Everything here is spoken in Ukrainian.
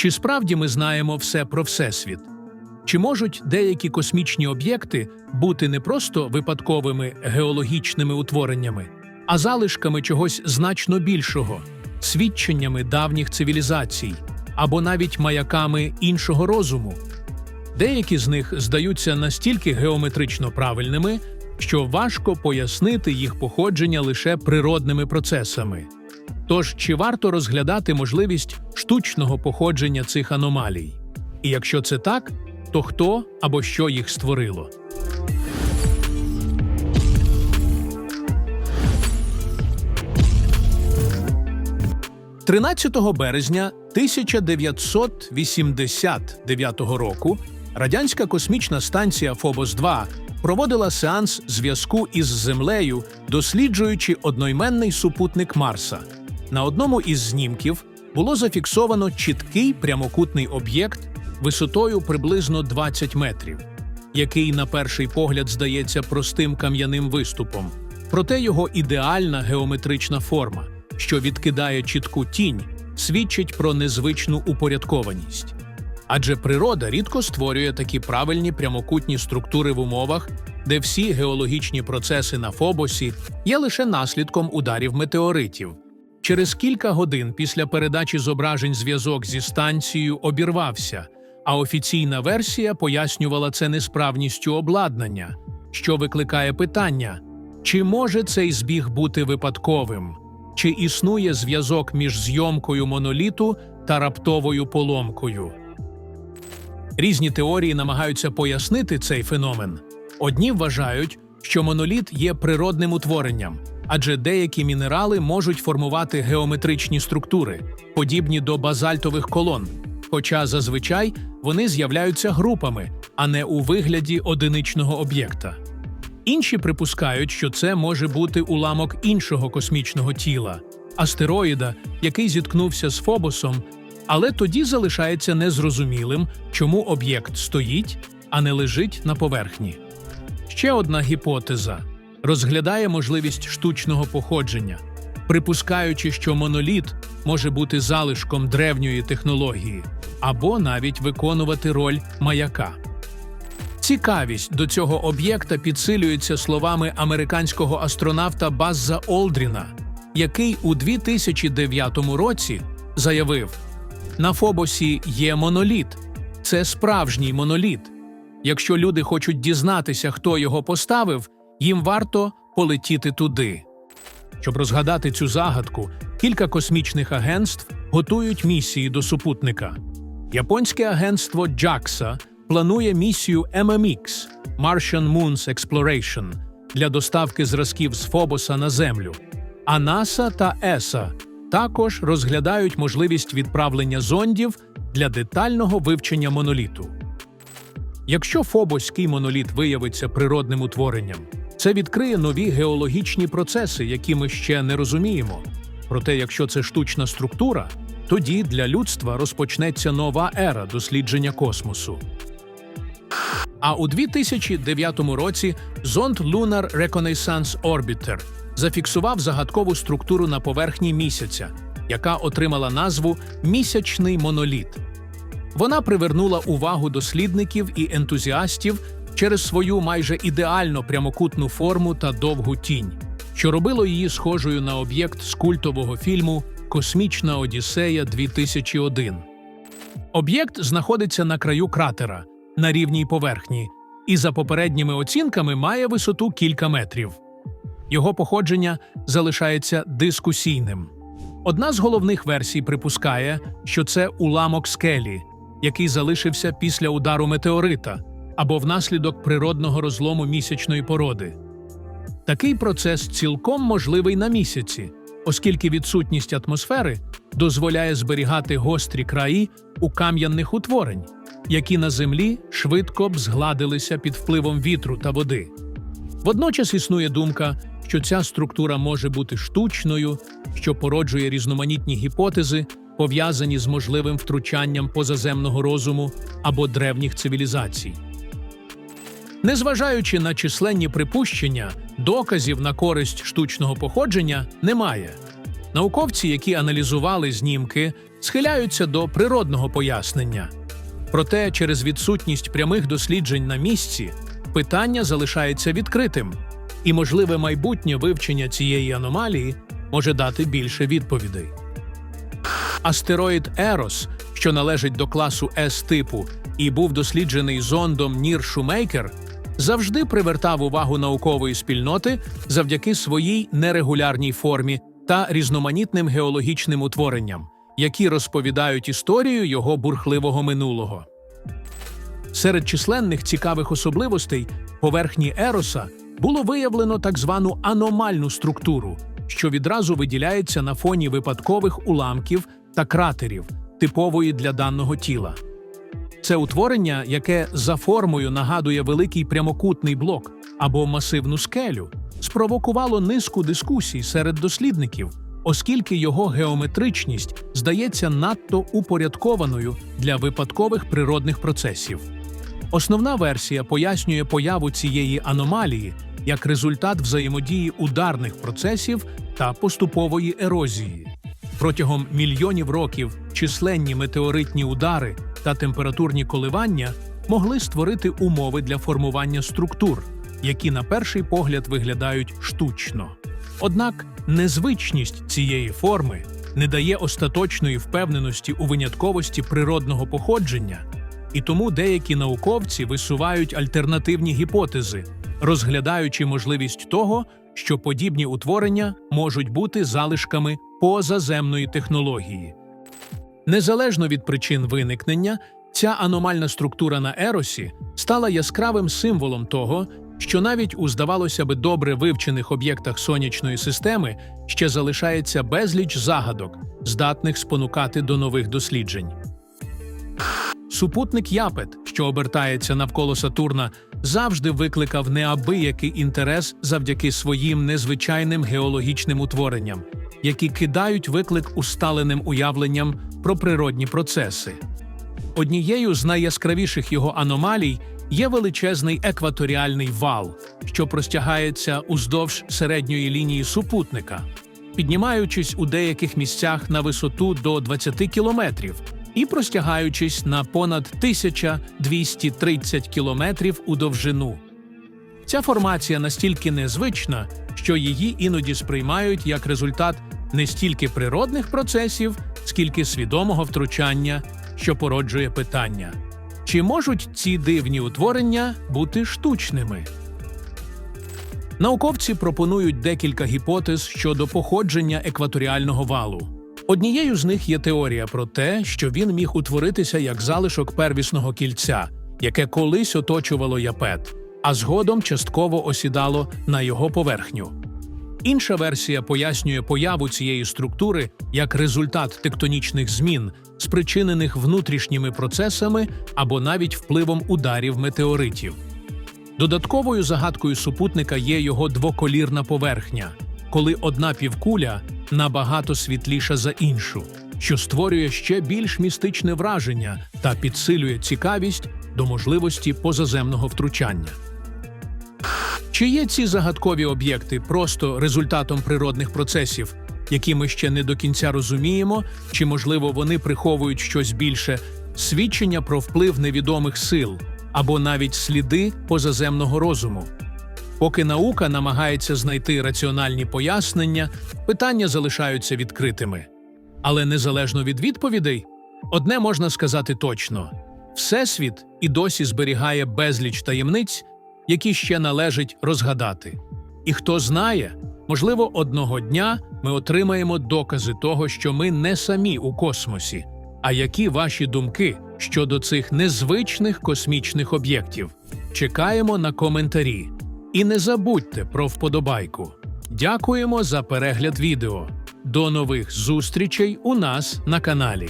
Чи справді ми знаємо все про Всесвіт? Чи можуть деякі космічні об'єкти бути не просто випадковими геологічними утвореннями, а залишками чогось значно більшого, свідченнями давніх цивілізацій або навіть маяками іншого розуму? Деякі з них здаються настільки геометрично правильними, що важко пояснити їх походження лише природними процесами. Тож чи варто розглядати можливість штучного походження цих аномалій? І якщо це так, то хто або що їх створило? – 13 березня 1989 року радянська космічна станція Фобос-2 проводила сеанс зв'язку із Землею, досліджуючи одноіменний супутник Марса. На одному із знімків було зафіксовано чіткий прямокутний об'єкт висотою приблизно 20 метрів, який на перший погляд здається простим кам'яним виступом. Проте його ідеальна геометрична форма, що відкидає чітку тінь, свідчить про незвичну упорядкованість. Адже природа рідко створює такі правильні прямокутні структури в умовах, де всі геологічні процеси на Фобосі є лише наслідком ударів метеоритів. Через кілька годин після передачі зображень зв'язок зі станцією обірвався, а офіційна версія пояснювала це несправністю обладнання, що викликає питання: чи може цей збіг бути випадковим, чи існує зв'язок між зйомкою моноліту та раптовою поломкою? Різні теорії намагаються пояснити цей феномен. Одні вважають, що моноліт є природним утворенням, адже деякі мінерали можуть формувати геометричні структури, подібні до базальтових колон, хоча зазвичай вони з'являються групами, а не у вигляді одиничного об'єкта. Інші припускають, що це може бути уламок іншого космічного тіла, астероїда, який зіткнувся з Фобосом, але тоді залишається незрозумілим, чому об'єкт стоїть, а не лежить на поверхні. Ще одна гіпотеза розглядає можливість штучного походження, припускаючи, що моноліт може бути залишком древньої технології або навіть виконувати роль маяка. Цікавість до цього об'єкта підсилюється словами американського астронавта Базза Олдріна, який у 2009 році заявив: на Фобосі є моноліт, це справжній моноліт. Якщо люди хочуть дізнатися, хто його поставив, їм варто полетіти туди. Щоб розгадати цю загадку, кілька космічних агентств готують місії до супутника. Японське агентство JAXA планує місію MMX Martian Moons Exploration для доставки зразків з Фобоса на Землю. А НАСА та ЕСА також розглядають можливість відправлення зондів для детального вивчення моноліту. Якщо фобоський моноліт виявиться природним утворенням, це відкриє нові геологічні процеси, які ми ще не розуміємо. Проте, якщо це штучна структура, тоді для людства розпочнеться нова ера дослідження космосу. А у 2009 році зонд Lunar Reconnaissance Orbiter зафіксував загадкову структуру на поверхні місяця, яка отримала назву місячний моноліт. Вона привернула увагу дослідників і ентузіастів через свою майже ідеально прямокутну форму та довгу тінь, що робило її схожою на об'єкт з культового фільму Космічна Одіссея 2001. Об'єкт знаходиться на краю кратера на рівній поверхні і, за попередніми оцінками, має висоту кілька метрів. Його походження залишається дискусійним. Одна з головних версій припускає, що це уламок скелі, який залишився після удару метеорита або внаслідок природного розлому місячної породи. Такий процес цілком можливий на місяці, оскільки відсутність атмосфери дозволяє зберігати гострі краї у кам'яних утворень, які на землі швидко б згладилися під впливом вітру та води. Водночас існує думка, що ця структура може бути штучною, що породжує різноманітні гіпотези, пов'язані з можливим втручанням позаземного розуму або древніх цивілізацій. Незважаючи на численні припущення, доказів на користь штучного походження немає. Науковці, які аналізували знімки, схиляються до природного пояснення. Проте через відсутність прямих досліджень на місці питання залишається відкритим, і можливе майбутнє вивчення цієї аномалії може дати більше відповідей. Астероїд Ерос, що належить до класу С-типу і був досліджений зондом Нір Шумейкер, завжди привертав увагу наукової спільноти завдяки своїй нерегулярній формі та різноманітним геологічним утворенням, які розповідають історію його бурхливого минулого. Серед численних цікавих особливостей поверхні Ероса було виявлено так звану аномальну структуру, що відразу виділяється на фоні випадкових уламків та кратерів, типової для даного тіла. Це утворення, яке за формою нагадує великий прямокутний блок або масивну скелю, спровокувало низку дискусій серед дослідників, оскільки його геометричність здається надто упорядкованою для випадкових природних процесів. Основна версія пояснює появу цієї аномалії як результат взаємодії ударних процесів та поступової ерозії. Протягом мільйонів років численні метеоритні удари та температурні коливання могли створити умови для формування структур, які на перший погляд виглядають штучно. Однак незвичність цієї форми не дає остаточної впевненості у винятковості природного походження, і тому деякі науковці висувають альтернативні гіпотези, розглядаючи можливість того, що подібні утворення можуть бути залишками позаземної технології. Незалежно від причин виникнення, ця аномальна структура на Еросі стала яскравим символом того, що навіть у, здавалося би, добре вивчених об'єктах сонячної системи ще залишається безліч загадок, здатних спонукати до нових досліджень. Супутник Япет, що обертається навколо Сатурна, завжди викликав неабиякий інтерес завдяки своїм незвичайним геологічним утворенням, які кидають виклик усталеним уявленням про природні процеси. Однією з найяскравіших його аномалій є величезний екваторіальний вал, що простягається уздовж середньої лінії супутника, піднімаючись у деяких місцях на висоту до 20 кілометрів і простягаючись на понад 1230 кілометрів у довжину. Ця формація настільки незвична, що її іноді сприймають як результат не стільки природних процесів, скільки свідомого втручання, що породжує питання: чи можуть ці дивні утворення бути штучними? Науковці пропонують декілька гіпотез щодо походження екваторіального валу. Однією з них є теорія про те, що він міг утворитися як залишок первісного кільця, яке колись оточувало япет, а згодом частково осідало на його поверхню. Інша версія пояснює появу цієї структури як результат тектонічних змін, спричинених внутрішніми процесами або навіть впливом ударів метеоритів. Додатковою загадкою супутника є його двоколірна поверхня, коли одна півкуля набагато світліша за іншу, що створює ще більш містичне враження та підсилює цікавість до можливості позаземного втручання. Чи є ці загадкові об'єкти просто результатом природних процесів, які ми ще не до кінця розуміємо, чи, можливо, вони приховують щось більше, свідчення про вплив невідомих сил або навіть сліди позаземного розуму? Поки наука намагається знайти раціональні пояснення, питання залишаються відкритими. Але незалежно від відповідей, одне можна сказати точно: Всесвіт і досі зберігає безліч таємниць, які ще належить розгадати. І хто знає, можливо, одного дня ми отримаємо докази того, що ми не самі у космосі. А які ваші думки щодо цих незвичних космічних об'єктів? Чекаємо на коментарі. І не забудьте про вподобайку. Дякуємо за перегляд відео. До нових зустрічей у нас на каналі.